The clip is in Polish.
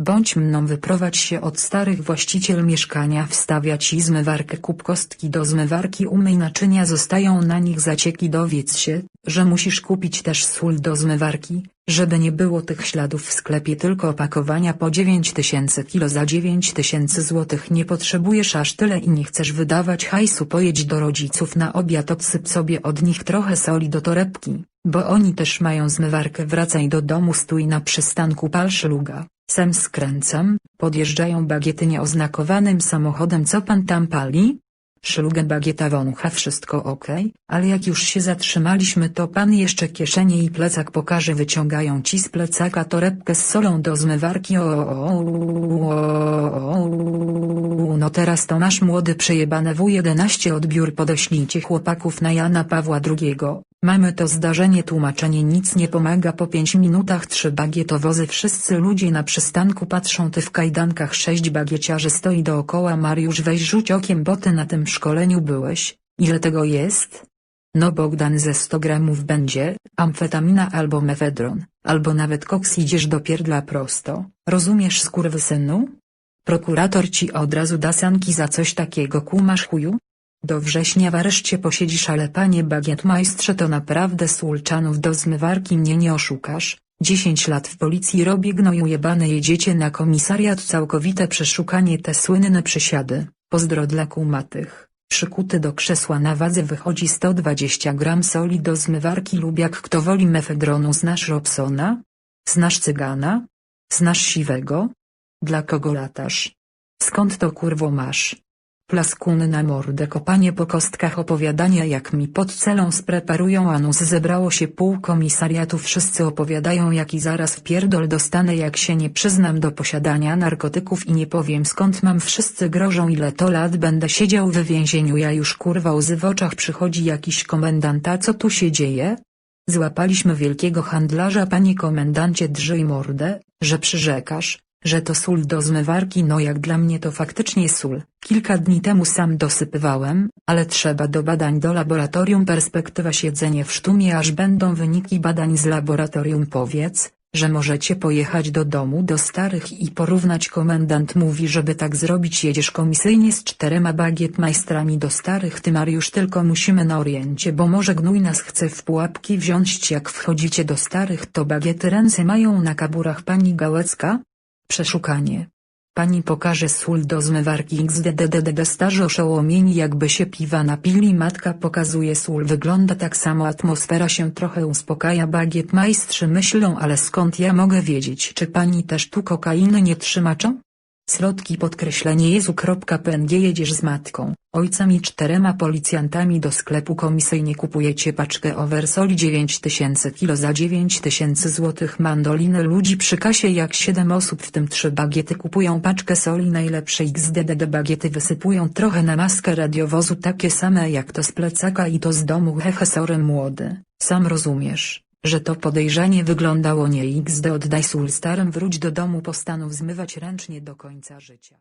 Bądź mną wyprowadź się od starych właściciel mieszkania wstawia ci zmywarkę kup kostki do zmywarki umyj naczynia zostają na nich zacieki dowiedz się, że musisz kupić też sól do zmywarki, żeby nie było tych śladów w sklepie tylko opakowania po 9000 kilo za 9000 złotych nie potrzebujesz aż tyle i nie chcesz wydawać hajsu pojedź do rodziców na obiad odsyp sobie od nich trochę soli do torebki, bo oni też mają zmywarkę wracaj do domu stój na przystanku pal szluga. Sam skręcam, podjeżdżają bagiety nieoznakowanym samochodem. Co pan tam pali? Szlugę bagieta wącha wszystko ok, ale jak już się zatrzymaliśmy to pan jeszcze kieszenie i plecak pokaże. Wyciągają ci z plecaka torebkę z solą do zmywarki. O, no teraz to nasz młody przejebane W11 odbiór. Podeślijcie chłopaków na Jana Pawła II, mamy to zdarzenie tłumaczenie nic nie pomaga po 5 minutach trzy bagietowozy wszyscy ludzie na przystanku patrzą ty w kajdankach sześć bagieciarzy stoi dookoła Mariusz weź rzuć okiem bo ty na tym szkoleniu byłeś, ile tego jest? No Bogdan ze 100 gramów będzie, amfetamina albo mefedron, albo nawet koks idziesz do pierdla prosto, rozumiesz skurwysynu? Prokurator ci od razu da sanki za coś takiego kumasz chuju? Do września w areszcie posiedzisz ale panie bagietmajstrze to naprawdę sulczanów do zmywarki mnie nie oszukasz, 10 lat w policji robię gnoju jebane jedziecie na komisariat całkowite przeszukanie te słynne przysiady, pozdro dla kumatych. Przykuty do krzesła na wadze wychodzi 120 gram soli do zmywarki lub jak kto woli mefedronu znasz Robsona? Znasz cygana? Znasz siwego? Dla kogo latasz? Skąd to kurwo masz? Plaskun na mordę kopanie po kostkach opowiadania jak mi pod celą spreparują anus zebrało się pół komisariatu. Wszyscy opowiadają jaki zaraz wpierdol dostanę jak się nie przyznam do posiadania narkotyków i nie powiem skąd mam. Wszyscy grożą ile to lat będę siedział w więzieniu. Ja już kurwa łzy w oczach przychodzi jakiś komendant a co tu się dzieje? Złapaliśmy wielkiego handlarza panie komendancie drżyj mordę, że przyrzekasz, że to sól do zmywarki no jak dla mnie to faktycznie sól. Kilka dni temu sam dosypywałem, ale trzeba do badań do laboratorium perspektywa siedzenie w sztumie aż będą wyniki badań z laboratorium powiedz, że możecie pojechać do domu do starych i porównać komendant mówi żeby tak zrobić jedziesz komisyjnie z czterema bagietmajstrami do starych ty Mariusz tylko musimy na oriencie bo może gnój nas chce w pułapki wziąć jak wchodzicie do starych to bagiety ręce mają na kaburach pani Gałecka? Przeszukanie. Pani pokaże sól do zmywarki xddddd starzy oszołomieni jakby się piwa napili. Matka pokazuje sól. Wygląda tak samo. Atmosfera się trochę uspokaja. Bagiet majstrzy myślą ale skąd ja mogę wiedzieć? Czy pani też tu kokainy nie trzymaczą? Środki podkreślenie Jezu.png jedziesz z matką, ojcem i czterema policjantami do sklepu komisyjnie kupujecie paczkę oversoli 9000 kilo za 9000 złotych mandoliny ludzi przy kasie. Jak 7 osób w tym 3 bagiety kupują paczkę soli. Najlepszej xddd bagiety wysypują trochę na maskę radiowozu takie same jak to z plecaka i to z domu. Hehe sorry młody, sam rozumiesz że to podejrzanie wyglądało nie xd oddaj sól starym wróć do domu postanów zmywać ręcznie do końca życia.